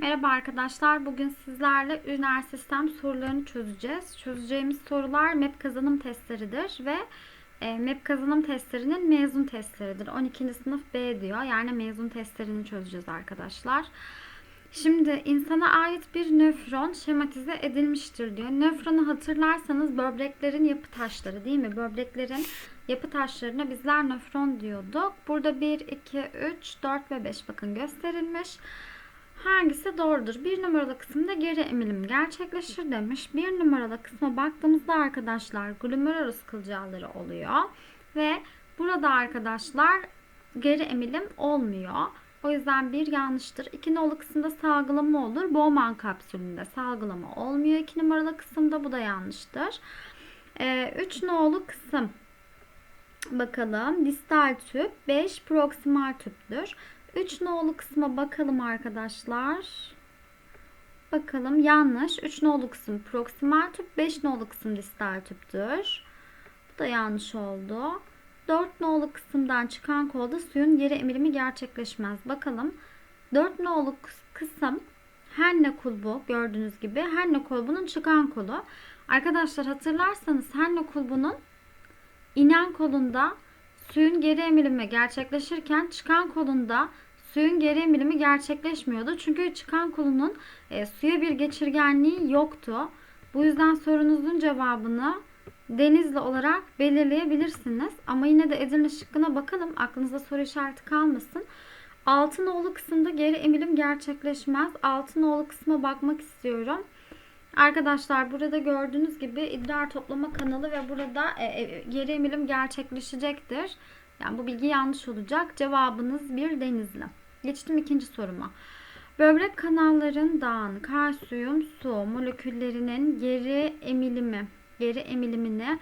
Merhaba arkadaşlar. Bugün sizlerle üriner sistem sorularını çözeceğiz. Çözeceğimiz sorular MEP kazanım testleridir ve e, MEP kazanım testlerinin mezun testleridir. 12. sınıf B diyor. Yani mezun testlerini çözeceğiz arkadaşlar. Şimdi insana ait bir nöfron şematize edilmiştir diyor. Nöfronu hatırlarsanız böbreklerin yapı taşları değil mi? Böbreklerin yapı taşlarına bizler nöfron diyorduk. Burada 1, 2, 3, 4 ve 5 bakın gösterilmiş. Hangisi doğrudur? Bir numaralı kısımda geri emilim gerçekleşir demiş. Bir numaralı kısma baktığımızda arkadaşlar glomerulus kılcalları oluyor. Ve burada arkadaşlar geri emilim olmuyor. O yüzden bir yanlıştır. İki nolu kısımda salgılama olur. Bowman kapsülünde salgılama olmuyor. İki numaralı kısımda bu da yanlıştır. Ee, üç nolu kısım bakalım. Distal tüp 5 proksimal tüptür. 3 nolu kısma bakalım arkadaşlar. Bakalım yanlış. 3 nolu kısım proksimal tüp, 5 nolu kısım distal tüptür. Bu da yanlış oldu. 4 nolu kısımdan çıkan kolda suyun geri emilimi gerçekleşmez. Bakalım. 4 nolu kısım Henne kulbu gördüğünüz gibi Henne kulbunun çıkan kolu. Arkadaşlar hatırlarsanız Henne kulbunun inen kolunda suyun geri emilimi gerçekleşirken çıkan kolunda suyun geri emilimi gerçekleşmiyordu. Çünkü çıkan kolunun e, suya bir geçirgenliği yoktu. Bu yüzden sorunuzun cevabını denizli olarak belirleyebilirsiniz. Ama yine de Edirne şıkkına bakalım. Aklınızda soru işareti kalmasın. Altın oğlu kısımda geri emilim gerçekleşmez. Altın oğlu kısma bakmak istiyorum. Arkadaşlar burada gördüğünüz gibi idrar toplama kanalı ve burada e, e, geri emilim gerçekleşecektir. Yani bu bilgi yanlış olacak. Cevabınız bir denizli. Geçtim ikinci soruma. Böbrek kanalların dağın kalsiyum su moleküllerinin geri emilimi, geri emilimini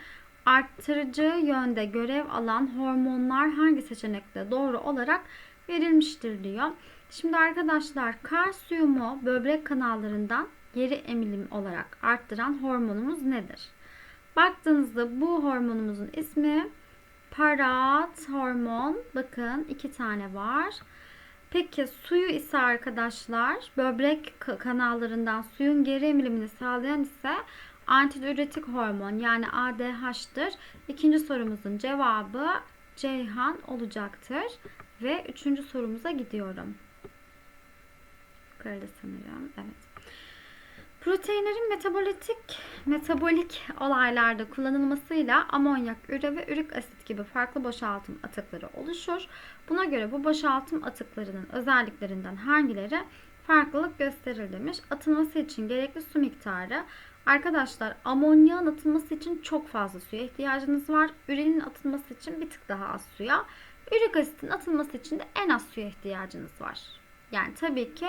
arttırıcı yönde görev alan hormonlar hangi seçenekte doğru olarak verilmiştir diyor. Şimdi arkadaşlar kalsiyumu böbrek kanallarından geri emilim olarak arttıran hormonumuz nedir? Baktığınızda bu hormonumuzun ismi parat hormon. Bakın iki tane var. Peki suyu ise arkadaşlar böbrek kanallarından suyun geri emilimini sağlayan ise antidiüretik hormon yani ADH'tır. İkinci sorumuzun cevabı Ceyhan olacaktır. Ve üçüncü sorumuza gidiyorum. Yukarıda sanırım. Evet. Proteinlerin metabolitik metabolik olaylarda kullanılmasıyla amonyak, üre ve ürik asit gibi farklı boşaltım atıkları oluşur. Buna göre bu boşaltım atıklarının özelliklerinden hangileri farklılık gösterir demiş. Atılması için gerekli su miktarı Arkadaşlar amonyağın atılması için çok fazla suya ihtiyacınız var. Ürenin atılması için bir tık daha az suya. Ürik asitin atılması için de en az suya ihtiyacınız var. Yani tabii ki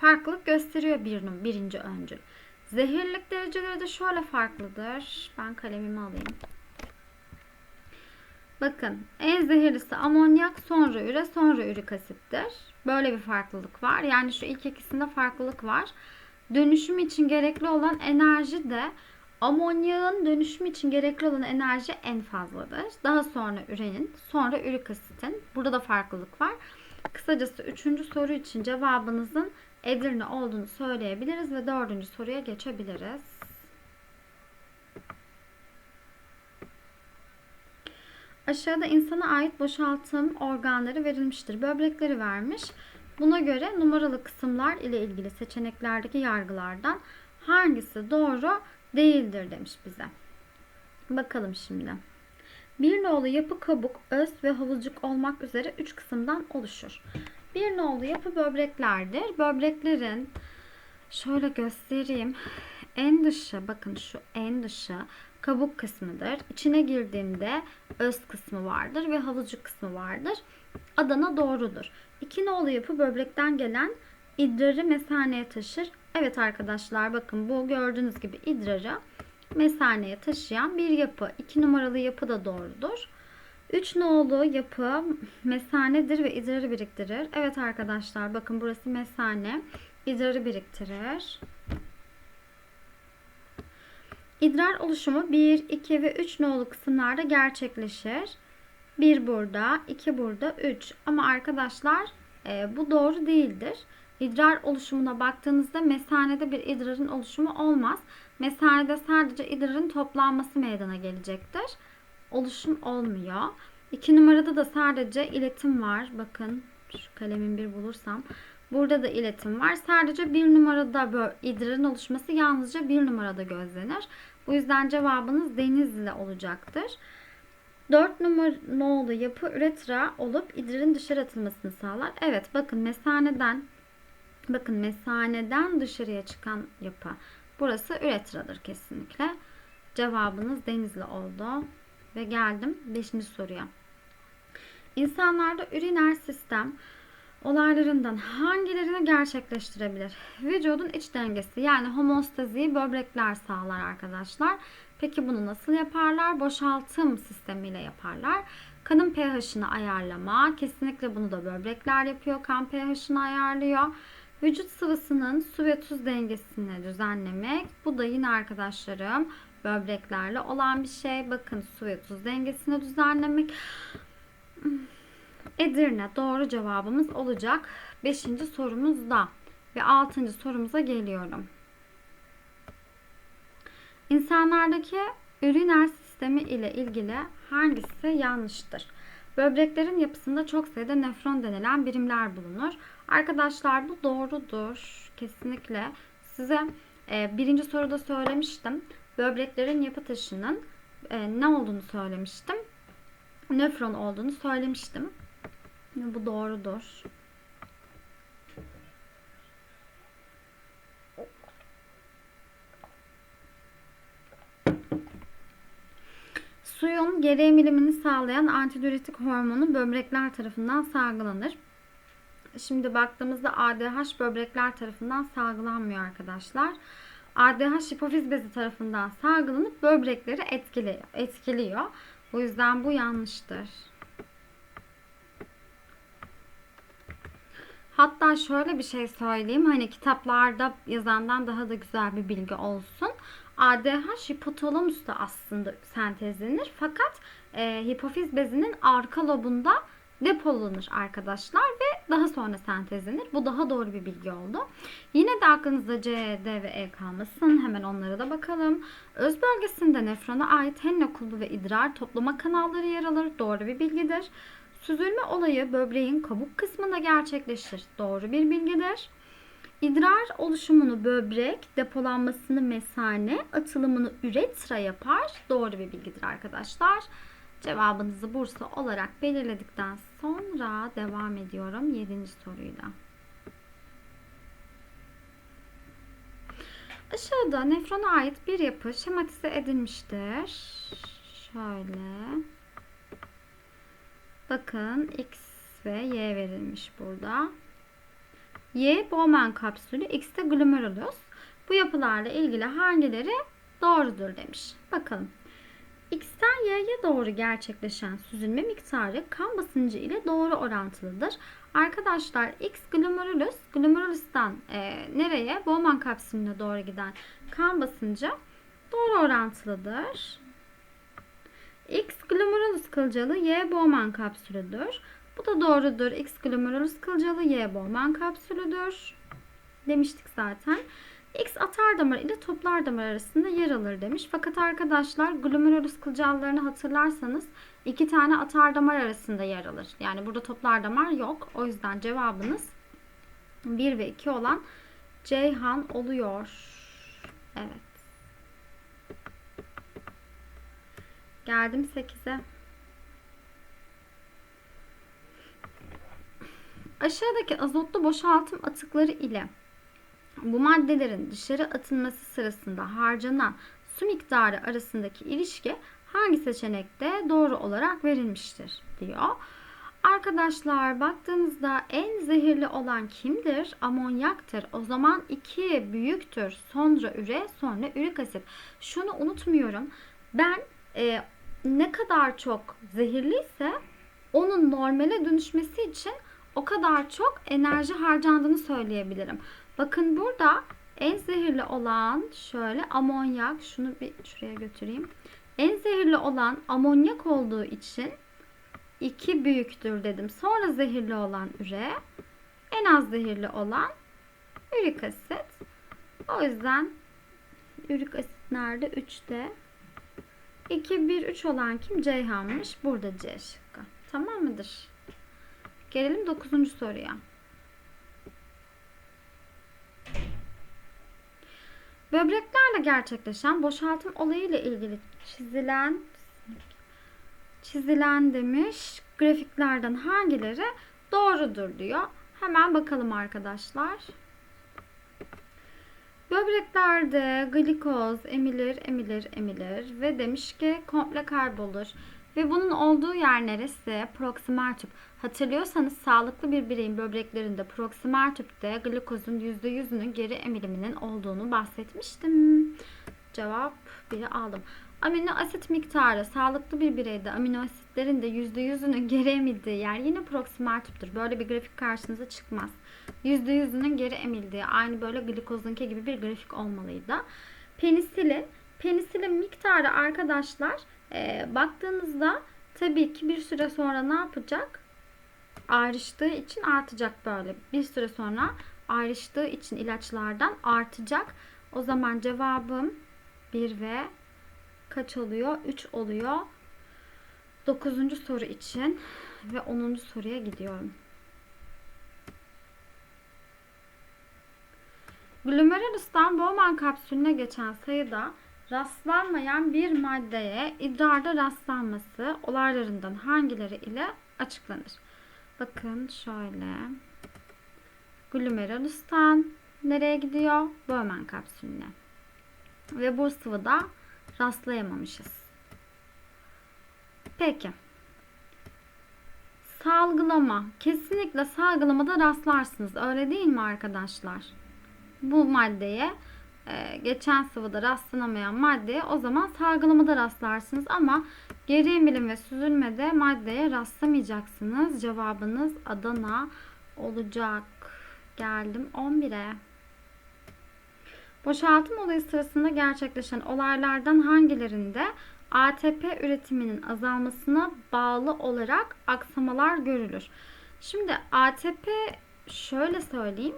farklılık gösteriyor bir, birinci öncül. Zehirlilik dereceleri de şöyle farklıdır. Ben kalemimi alayım. Bakın en zehirlisi amonyak sonra üre sonra ürik asittir. Böyle bir farklılık var. Yani şu ilk ikisinde farklılık var. Dönüşüm için gerekli olan enerji de amonyağın dönüşüm için gerekli olan enerji en fazladır. Daha sonra ürenin, sonra ürik asitin. Burada da farklılık var. Kısacası üçüncü soru için cevabınızın Edirne olduğunu söyleyebiliriz ve dördüncü soruya geçebiliriz. Aşağıda insana ait boşaltım organları verilmiştir. Böbrekleri vermiş. Buna göre numaralı kısımlar ile ilgili seçeneklerdeki yargılardan hangisi doğru değildir demiş bize. Bakalım şimdi. Bir nolu yapı kabuk, öz ve havuzcuk olmak üzere üç kısımdan oluşur. Bir nolu yapı böbreklerdir. Böbreklerin şöyle göstereyim. En dışı bakın şu en dışı kabuk kısmıdır. İçine girdiğimde öz kısmı vardır ve havuzcuk kısmı vardır. Adana doğrudur. İki nolu yapı böbrekten gelen idrarı mesaneye taşır. Evet arkadaşlar bakın bu gördüğünüz gibi idrarı mesaneye taşıyan bir yapı. İki numaralı yapı da doğrudur. 3 nolu yapı mesanedir ve idrarı biriktirir. Evet arkadaşlar bakın burası mesane. İdrarı biriktirir. İdrar oluşumu 1, 2 ve 3 nolu kısımlarda gerçekleşir. 1 burada, 2 burada, 3. Ama arkadaşlar e, bu doğru değildir. İdrar oluşumuna baktığınızda mesanede bir idrarın oluşumu olmaz. Mesanede sadece idrarın toplanması meydana gelecektir. Oluşum olmuyor. İki numarada da sadece iletim var. Bakın şu kalemin bir bulursam. Burada da iletim var. Sadece bir numarada idrarın oluşması yalnızca bir numarada gözlenir. Bu yüzden cevabınız denizli olacaktır. 4 numaralı yapı üretra olup idrarın dışarı atılmasını sağlar. Evet bakın mesaneden bakın mesaneden dışarıya çıkan yapı. Burası üretradır kesinlikle. Cevabınız denizli oldu. Ve geldim 5. soruya. İnsanlarda üriner sistem olaylarından hangilerini gerçekleştirebilir? Vücudun iç dengesi yani homostaziyi böbrekler sağlar arkadaşlar. Peki bunu nasıl yaparlar? Boşaltım sistemiyle yaparlar. Kanın pH'ini ayarlama. Kesinlikle bunu da böbrekler yapıyor. Kan pH'ini ayarlıyor. Vücut sıvısının su ve tuz dengesini düzenlemek. Bu da yine arkadaşlarım böbreklerle olan bir şey. Bakın su ve tuz dengesini düzenlemek. Edirne doğru cevabımız olacak. Beşinci sorumuzda ve altıncı sorumuza geliyorum. İnsanlardaki üriner sistemi ile ilgili hangisi yanlıştır? Böbreklerin yapısında çok sayıda nefron denilen birimler bulunur. Arkadaşlar bu doğrudur. Kesinlikle. Size e, birinci soruda söylemiştim. Böbreklerin yapı taşının e, ne olduğunu söylemiştim. Nefron olduğunu söylemiştim. Bu doğrudur. Suyun geri emilimini sağlayan antidiüretik hormonu böbrekler tarafından salgılanır. Şimdi baktığımızda ADH böbrekler tarafından salgılanmıyor arkadaşlar. ADH hipofiz bezi tarafından salgılanıp böbrekleri etkiliyor. etkiliyor. O yüzden bu yanlıştır. Hatta şöyle bir şey söyleyeyim. Hani kitaplarda yazandan daha da güzel bir bilgi olsun. ADH hipotalamusta aslında sentezlenir. Fakat e, hipofiz bezinin arka lobunda depolanır arkadaşlar ve daha sonra sentezlenir. Bu daha doğru bir bilgi oldu. Yine de aklınızda C, D ve E kalmasın. Hemen onlara da bakalım. Öz bölgesinde nefrona ait henle kulbu ve idrar toplama kanalları yer alır. Doğru bir bilgidir. Süzülme olayı böbreğin kabuk kısmında gerçekleşir. Doğru bir bilgidir. İdrar oluşumunu böbrek, depolanmasını mesane, atılımını üretra yapar. Doğru bir bilgidir arkadaşlar. Cevabınızı Bursa olarak belirledikten sonra devam ediyorum 7. soruyla. Aşağıda nefrona ait bir yapı şematize edilmiştir. Şöyle. Bakın X ve Y verilmiş burada. Y Bowman kapsülü, X de glomerulus. Bu yapılarla ilgili hangileri doğrudur demiş. Bakalım. X'ten Y'ye doğru gerçekleşen süzülme miktarı kan basıncı ile doğru orantılıdır. Arkadaşlar X glomerulus, glomerulus'tan e, nereye? Bowman kapsülüne doğru giden kan basıncı doğru orantılıdır. X glomerulus kılcalı Y Bowman kapsülüdür. Bu da doğrudur. X glomerulus kılcalı Y Bowman kapsülüdür. Demiştik zaten. X atar damar ile toplar damar arasında yer alır demiş. Fakat arkadaşlar glomerulus kılcallarını hatırlarsanız iki tane atar damar arasında yer alır. Yani burada toplar damar yok. O yüzden cevabınız 1 ve 2 olan Ceyhan oluyor. Evet. Geldim 8'e. Aşağıdaki azotlu boşaltım atıkları ile bu maddelerin dışarı atılması sırasında harcanan su miktarı arasındaki ilişki hangi seçenekte doğru olarak verilmiştir diyor. Arkadaşlar baktığınızda en zehirli olan kimdir? Amonyaktır. O zaman 2 büyüktür. Sonra üre, sonra ürik asit. Şunu unutmuyorum. Ben e, ne kadar çok zehirliyse onun normale dönüşmesi için o kadar çok enerji harcandığını söyleyebilirim. Bakın burada en zehirli olan şöyle amonyak. Şunu bir şuraya götüreyim. En zehirli olan amonyak olduğu için 2 büyüktür dedim. Sonra zehirli olan üre. En az zehirli olan ürik asit. O yüzden ürik asit nerede? 3'te. 2, 1, 3 olan kim? Ceyhan'mış. Burada C şıkkı. Tamam mıdır? Gelelim 9. soruya. Böbreklerle gerçekleşen boşaltım olayı ile ilgili çizilen çizilen demiş grafiklerden hangileri doğrudur diyor. Hemen bakalım arkadaşlar. Böbreklerde glikoz emilir, emilir, emilir ve demiş ki komple kaybolur. Ve bunun olduğu yer neresi? Proksimal tüp. Hatırlıyorsanız sağlıklı bir bireyin böbreklerinde proksimal tüpte glikozun %100'ünün geri emiliminin olduğunu bahsetmiştim. Cevap 1'i aldım. Amino asit miktarı sağlıklı bir bireyde amino asitlerin de %100'ünün geri emildiği yer yine proksimal tüptür. Böyle bir grafik karşınıza çıkmaz. %100'ünün geri emildiği aynı böyle glikozunki gibi bir grafik olmalıydı. Penisilin. Penisilin miktarı arkadaşlar e, baktığınızda tabii ki bir süre sonra ne yapacak? Ayrıştığı için artacak böyle. Bir süre sonra ayrıştığı için ilaçlardan artacak. O zaman cevabım 1 ve kaç oluyor? 3 oluyor. 9. soru için ve 10. soruya gidiyorum. Glomerulos'tan Bowman kapsülüne geçen sayıda rastlanmayan bir maddeye idrarda rastlanması olaylarından hangileri ile açıklanır? Bakın şöyle. Glomerulus'tan nereye gidiyor? Bowman kapsülüne. Ve bu sıvıda rastlayamamışız. Peki. Salgılama. Kesinlikle salgılamada rastlarsınız. Öyle değil mi arkadaşlar? Bu maddeye geçen sıvıda rastlanamayan maddeye o zaman salgılamada rastlarsınız ama geri emilim ve süzülmede maddeye rastlamayacaksınız. Cevabınız Adana olacak. Geldim 11'e. Boşaltım olayı sırasında gerçekleşen olaylardan hangilerinde ATP üretiminin azalmasına bağlı olarak aksamalar görülür? Şimdi ATP şöyle söyleyeyim.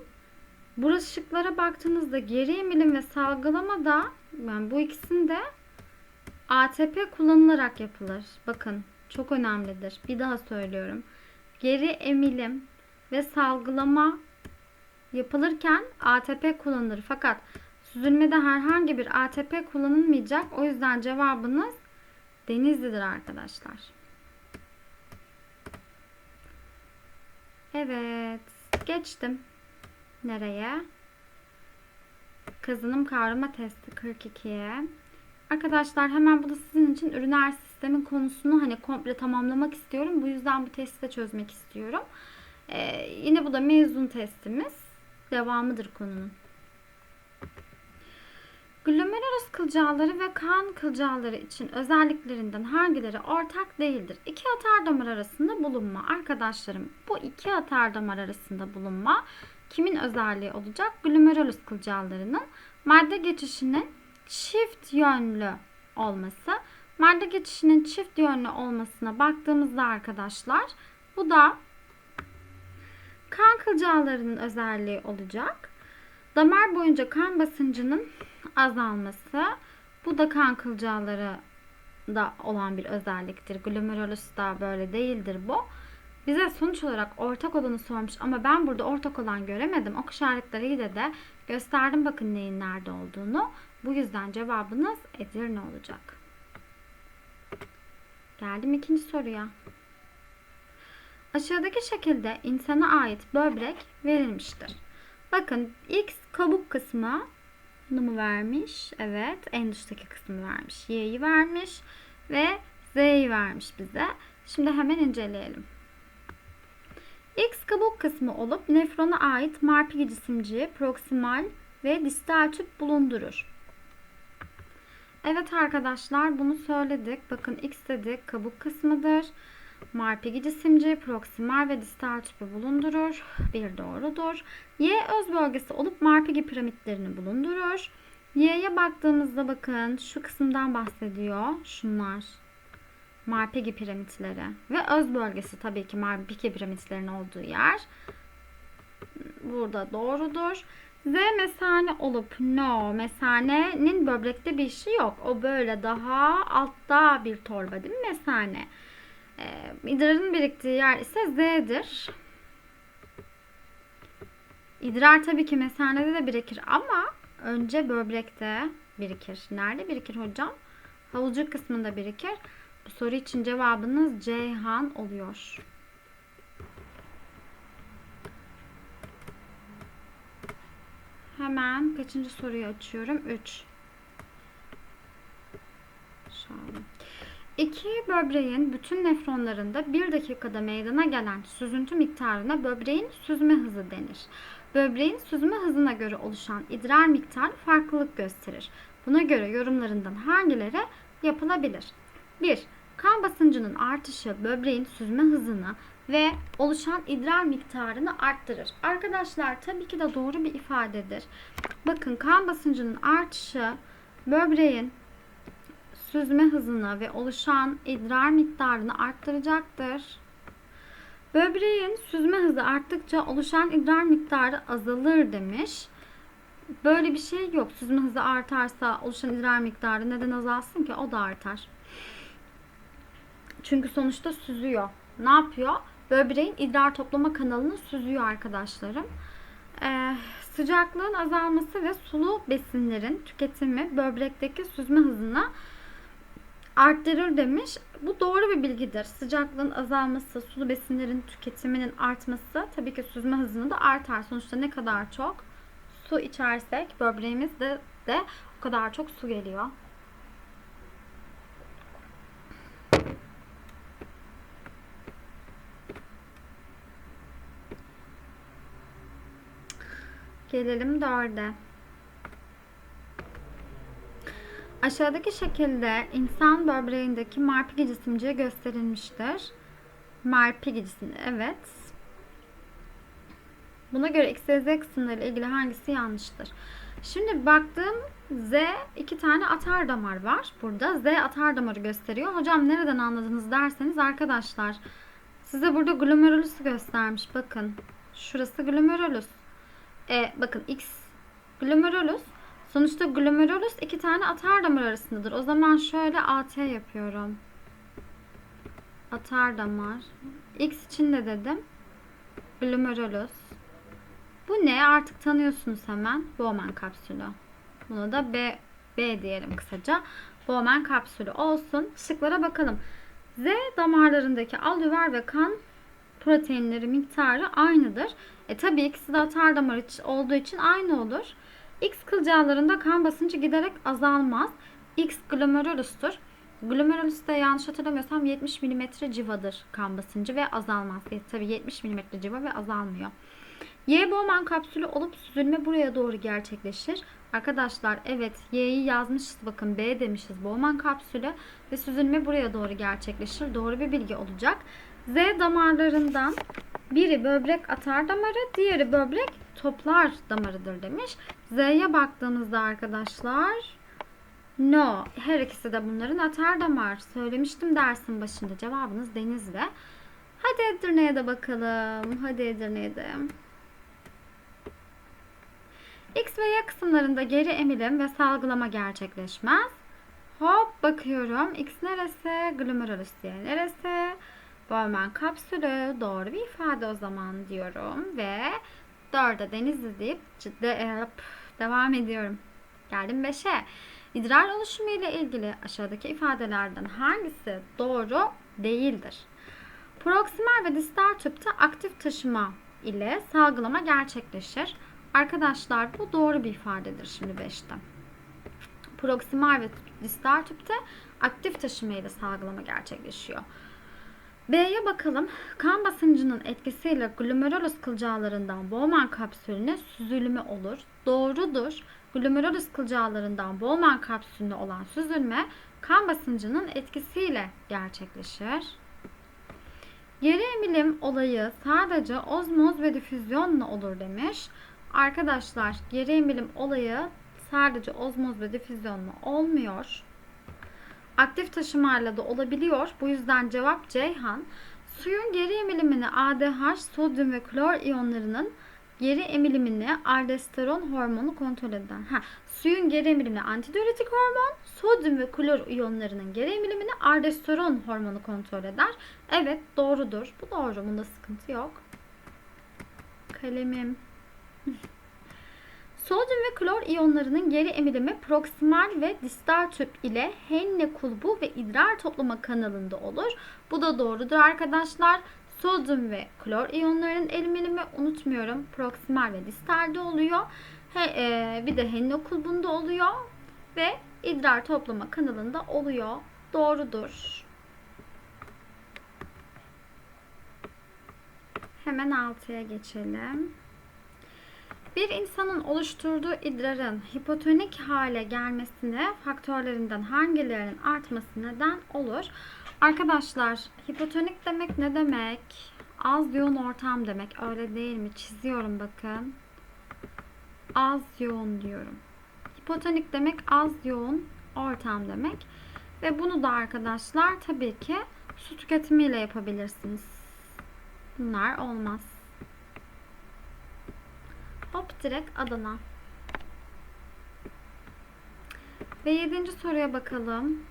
Burası şıklara baktığınızda geri emilim ve salgılama da yani bu ikisinde ATP kullanılarak yapılır. Bakın çok önemlidir. Bir daha söylüyorum. Geri emilim ve salgılama yapılırken ATP kullanılır. Fakat süzülmede herhangi bir ATP kullanılmayacak. O yüzden cevabınız Denizli'dir arkadaşlar. Evet. Geçtim. Nereye? Kazanım kavrama testi 42'ye. Arkadaşlar hemen bu da sizin için üriner sistemin konusunu hani komple tamamlamak istiyorum. Bu yüzden bu testi de çözmek istiyorum. Ee, yine bu da mezun testimiz. Devamıdır konunun. Glomerulus kılcalları ve kan kılcalları için özelliklerinden hangileri ortak değildir? İki atar damar arasında bulunma. Arkadaşlarım bu iki atar damar arasında bulunma kimin özelliği olacak? Glomerulus kılcallarının madde geçişinin çift yönlü olması. Madde geçişinin çift yönlü olmasına baktığımızda arkadaşlar bu da kan kılcallarının özelliği olacak. Damar boyunca kan basıncının azalması. Bu da kan kılcalları da olan bir özelliktir. Glomerulus da böyle değildir bu. Bize sonuç olarak ortak olanı sormuş ama ben burada ortak olan göremedim. Ok işaretleriyle de gösterdim bakın neyin nerede olduğunu. Bu yüzden cevabınız Edirne olacak. Geldim ikinci soruya. Aşağıdaki şekilde insana ait böbrek verilmiştir. Bakın X kabuk kısmı mı vermiş? Evet. En dıştaki kısmı vermiş. Y'yi vermiş ve Z'yi vermiş bize. Şimdi hemen inceleyelim. X kabuk kısmı olup nefrona ait marpigi cisimciği proksimal ve distal tüp bulundurur. Evet arkadaşlar bunu söyledik. Bakın X dedik kabuk kısmıdır. Marpigi cisimci proksimal ve distal tüpü bulundurur. Bir doğrudur. Y öz bölgesi olup Marpigi piramitlerini bulundurur. Y'ye baktığımızda bakın şu kısımdan bahsediyor. Şunlar. Marpigi piramitleri ve öz bölgesi tabii ki Marpigi piramitlerin olduğu yer. Burada doğrudur. Z mesane olup no mesanenin böbrekte bir işi yok. O böyle daha altta bir torba değil mi mesane? Ee, idrarın biriktiği yer ise Z'dir. İdrar tabii ki mesanede de birikir ama önce böbrekte birikir. Nerede birikir hocam? Havucuk kısmında birikir. Bu soru için cevabınız Ceyhan oluyor. Hemen kaçıncı soruyu açıyorum? 3. Şöyle. İki böbreğin bütün nefronlarında bir dakikada meydana gelen süzüntü miktarına böbreğin süzme hızı denir. Böbreğin süzme hızına göre oluşan idrar miktarı farklılık gösterir. Buna göre yorumlarından hangileri yapılabilir? 1. Kan basıncının artışı böbreğin süzme hızını ve oluşan idrar miktarını arttırır. Arkadaşlar tabii ki de doğru bir ifadedir. Bakın kan basıncının artışı böbreğin süzme hızını ve oluşan idrar miktarını arttıracaktır. Böbreğin süzme hızı arttıkça oluşan idrar miktarı azalır demiş. Böyle bir şey yok. Süzme hızı artarsa oluşan idrar miktarı neden azalsın ki? O da artar. Çünkü sonuçta süzüyor. Ne yapıyor? Böbreğin idrar toplama kanalını süzüyor arkadaşlarım. Ee, sıcaklığın azalması ve sulu besinlerin tüketimi böbrekteki süzme hızını arttırır demiş. Bu doğru bir bilgidir. Sıcaklığın azalması, sulu besinlerin tüketiminin artması tabii ki süzme hızını da artar. Sonuçta ne kadar çok su içersek böbreğimizde de o kadar çok su geliyor. Gelelim dörde. Aşağıdaki şekilde insan böbreğindeki Marpigi cisimciği gösterilmiştir. Marpigi cismi, evet. Buna göre X ve Z kısımları ile ilgili hangisi yanlıştır? Şimdi baktığım Z iki tane atar damar var burada. Z atar damarı gösteriyor. Hocam nereden anladınız derseniz arkadaşlar size burada glomerulus göstermiş. Bakın şurası glomerulus. E, bakın X glomerulus Sonuçta glomerulus iki tane atar damar arasındadır. O zaman şöyle AT yapıyorum. Atar damar. X için de dedim. Glomerulus. Bu ne? Artık tanıyorsunuz hemen. Bowman kapsülü. Buna da B, B diyelim kısaca. Bowman kapsülü olsun. Şıklara bakalım. Z damarlarındaki alüver ve kan proteinleri miktarı aynıdır. E tabii ikisi de atar damar olduğu için aynı olur. X kılcallarında kan basıncı giderek azalmaz. X glomerulustur. Glomerulus da yanlış hatırlamıyorsam 70 mm civadır kan basıncı ve azalmaz. E, tabii 70 mm civa ve azalmıyor. Y Bowman kapsülü olup süzülme buraya doğru gerçekleşir. Arkadaşlar evet Y'yi yazmışız bakın B demişiz Bowman kapsülü ve süzülme buraya doğru gerçekleşir. Doğru bir bilgi olacak. Z damarlarından biri böbrek atar damarı, diğeri böbrek toplar damarıdır demiş. Z'ye baktığımızda arkadaşlar no. Her ikisi de bunların atar damar. Söylemiştim dersin başında. Cevabınız Denizli. Hadi Edirne'ye de bakalım. Hadi Edirne'ye de. X ve Y kısımlarında geri emilim ve salgılama gerçekleşmez. Hop bakıyorum. X neresi? Glomerulus diye neresi? Bowman kapsülü. Doğru bir ifade o zaman diyorum. Ve 4'e Denizli deyip ciddi, e, devam ediyorum. Geldim 5'e. İdrar oluşumu ile ilgili aşağıdaki ifadelerden hangisi doğru değildir? Proksimal ve distal tüpte aktif taşıma ile salgılama gerçekleşir. Arkadaşlar bu doğru bir ifadedir şimdi 5'te. Proksimal ve distal tüpte aktif taşıma ile salgılama gerçekleşiyor. B'ye bakalım. Kan basıncının etkisiyle glomerulus kılcallarından Bowman kapsülüne süzülme olur. Doğrudur. Glomerulus kılcallarından Bowman kapsülüne olan süzülme kan basıncının etkisiyle gerçekleşir. Geri emilim olayı sadece ozmoz ve difüzyonla olur demiş. Arkadaşlar geri emilim olayı sadece ozmoz ve difüzyonla olmuyor. Aktif taşımayla da olabiliyor. Bu yüzden cevap Ceyhan. Suyun geri emilimini ADH, sodyum ve klor iyonlarının geri emilimini aldosteron hormonu kontrol eden. Ha, suyun geri emilimini antidiüretik hormon, sodyum ve klor iyonlarının geri emilimini aldosteron hormonu kontrol eder. Evet doğrudur. Bu doğru. Bunda sıkıntı yok. Kalemim. Sodyum ve klor iyonlarının geri emilimi proksimal ve distal tüp ile Henle kulbu ve idrar toplama kanalında olur. Bu da doğrudur arkadaşlar. Sodyum ve klor iyonlarının emilimi unutmuyorum. Proksimal ve distalde oluyor. He, e, bir de Henle kulbunda oluyor ve idrar toplama kanalında oluyor. Doğrudur. Hemen altıya geçelim. Bir insanın oluşturduğu idrarın hipotonik hale gelmesine faktörlerinden hangilerinin artması neden olur? Arkadaşlar hipotonik demek ne demek? Az yoğun ortam demek. Öyle değil mi? Çiziyorum bakın. Az yoğun diyorum. Hipotonik demek az yoğun ortam demek. Ve bunu da arkadaşlar tabii ki su tüketimiyle yapabilirsiniz. Bunlar olmaz. Hop direkt Adana. Ve yedinci soruya bakalım.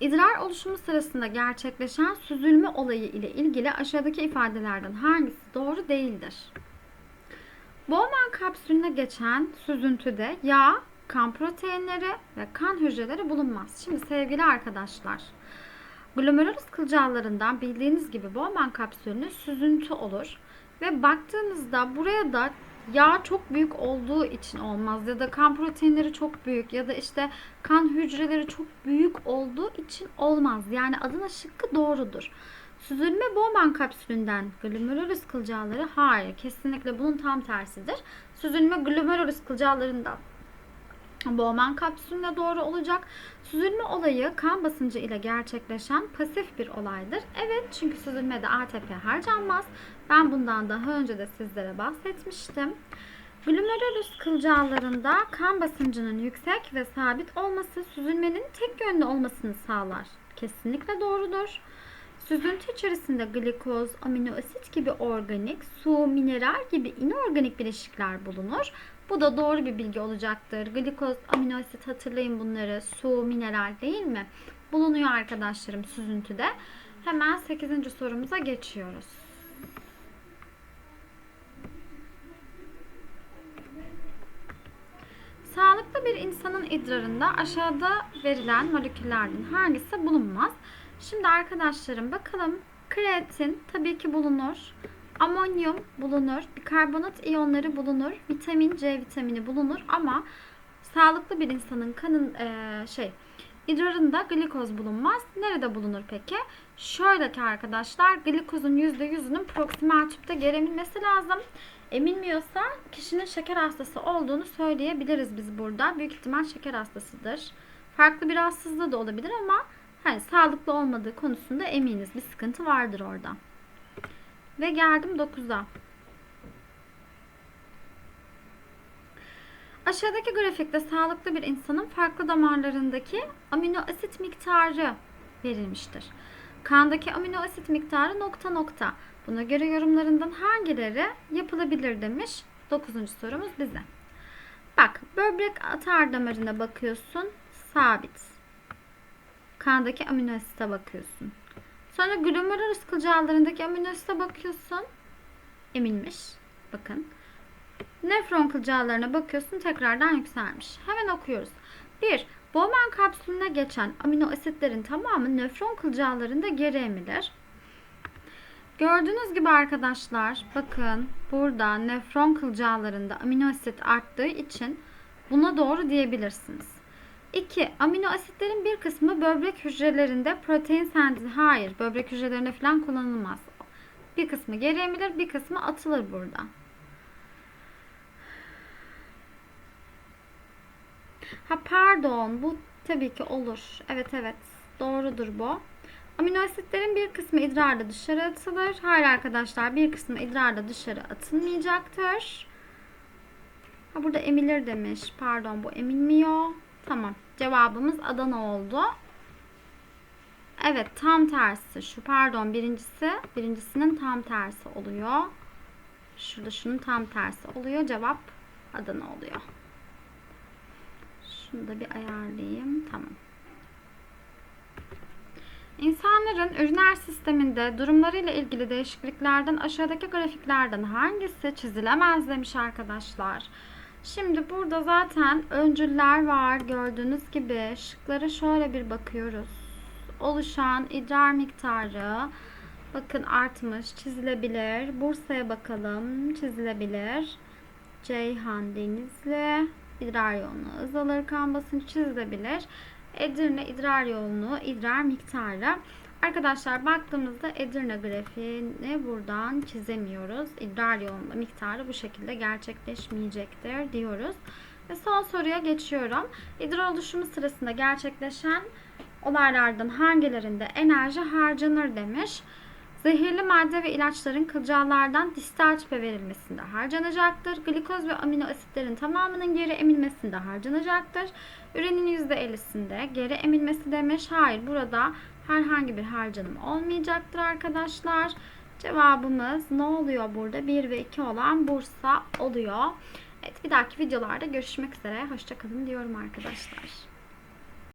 İdrar oluşumu sırasında gerçekleşen süzülme olayı ile ilgili aşağıdaki ifadelerden hangisi doğru değildir? Bowman kapsülüne geçen süzüntüde yağ, kan proteinleri ve kan hücreleri bulunmaz. Şimdi sevgili arkadaşlar, glomerulus kılcallarından bildiğiniz gibi Bowman kapsülünde süzüntü olur ve baktığınızda buraya da yağ çok büyük olduğu için olmaz ya da kan proteinleri çok büyük ya da işte kan hücreleri çok büyük olduğu için olmaz. Yani Adana şıkkı doğrudur. Süzülme Bowman kapsülünden glomerulus kılcalları hayır kesinlikle bunun tam tersidir. Süzülme glomerulus kılcallarından Bowman kapsülüne doğru olacak. Süzülme olayı kan basıncı ile gerçekleşen pasif bir olaydır. Evet çünkü süzülmede ATP harcanmaz. Ben bundan daha önce de sizlere bahsetmiştim. Glomerulus kılcallarında kan basıncının yüksek ve sabit olması süzülmenin tek yönlü olmasını sağlar. Kesinlikle doğrudur. Süzüntü içerisinde glikoz, amino asit gibi organik, su, mineral gibi inorganik bileşikler bulunur. Bu da doğru bir bilgi olacaktır. Glikoz, amino asit hatırlayın bunları. Su, mineral değil mi? Bulunuyor arkadaşlarım süzüntüde. Hemen 8. sorumuza geçiyoruz. Sağlıklı bir insanın idrarında aşağıda verilen moleküllerden hangisi bulunmaz? Şimdi arkadaşlarım bakalım kreatin tabii ki bulunur. Amonyum bulunur, bikarbonat iyonları bulunur, vitamin C vitamini bulunur ama sağlıklı bir insanın kanın e, şey idrarında glikoz bulunmaz. Nerede bulunur peki? Şöyle ki arkadaşlar glikozun %100'ünün proksimal tüpte geri emilmesi lazım. Emilmiyorsa kişinin şeker hastası olduğunu söyleyebiliriz biz burada. Büyük ihtimal şeker hastasıdır. Farklı bir rahatsızlığı da olabilir ama hani sağlıklı olmadığı konusunda eminiz. Bir sıkıntı vardır orada. Ve geldim 9'a. Aşağıdaki grafikte sağlıklı bir insanın farklı damarlarındaki amino asit miktarı verilmiştir. Kandaki amino asit miktarı nokta nokta. Buna göre yorumlarından hangileri yapılabilir demiş 9. sorumuz bize. Bak böbrek atar damarına bakıyorsun sabit. Kandaki amino asite bakıyorsun. Sonra glomerulus kılcallarındaki amino asite bakıyorsun. Emilmiş. Bakın. Nefron kılcallarına bakıyorsun tekrardan yükselmiş. Hemen okuyoruz. 1. Bowman kapsülüne geçen amino asitlerin tamamı nefron kılcallarında geri emilir. Gördüğünüz gibi arkadaşlar bakın burada nefron kılcallarında amino asit arttığı için buna doğru diyebilirsiniz. 2. Amino asitlerin bir kısmı böbrek hücrelerinde protein sentezi. Hayır, böbrek hücrelerinde falan kullanılmaz. Bir kısmı geri emilir, bir kısmı atılır burada. Ha pardon, bu tabii ki olur. Evet evet, doğrudur bu. Amino asitlerin bir kısmı idrarda dışarı atılır. Hayır arkadaşlar, bir kısmı idrarda dışarı atılmayacaktır. Ha burada emilir demiş. Pardon, bu emilmiyor. Tamam. Cevabımız Adana oldu. Evet tam tersi. Şu pardon birincisi birincisinin tam tersi oluyor. Şurada şunun tam tersi oluyor. Cevap Adana oluyor. Şunu da bir ayarlayayım. Tamam. İnsanların üriner sisteminde durumlarıyla ilgili değişikliklerden aşağıdaki grafiklerden hangisi çizilemez demiş arkadaşlar. Şimdi burada zaten öncüller var. Gördüğünüz gibi şıklara şöyle bir bakıyoruz. Oluşan idrar miktarı bakın artmış, çizilebilir. Bursa'ya bakalım, çizilebilir. Ceyhan Denizli idrar yoğunluğu azalır, kan basıncı çizilebilir. Edirne idrar yoğunluğu, idrar miktarı. Arkadaşlar baktığımızda Edirne grafiğini buradan çizemiyoruz. İdrar yoğunluğu miktarı bu şekilde gerçekleşmeyecektir diyoruz. Ve son soruya geçiyorum. İdrar oluşumu sırasında gerçekleşen olaylardan hangilerinde enerji harcanır demiş. Zehirli madde ve ilaçların kılcallardan distal tüpe verilmesinde harcanacaktır. Glikoz ve amino asitlerin tamamının geri emilmesinde harcanacaktır. Ürenin %50'sinde geri emilmesi demiş. Hayır burada herhangi bir harcanım olmayacaktır arkadaşlar. Cevabımız ne oluyor burada? 1 ve 2 olan Bursa oluyor. Evet bir dahaki videolarda görüşmek üzere. Hoşçakalın diyorum arkadaşlar.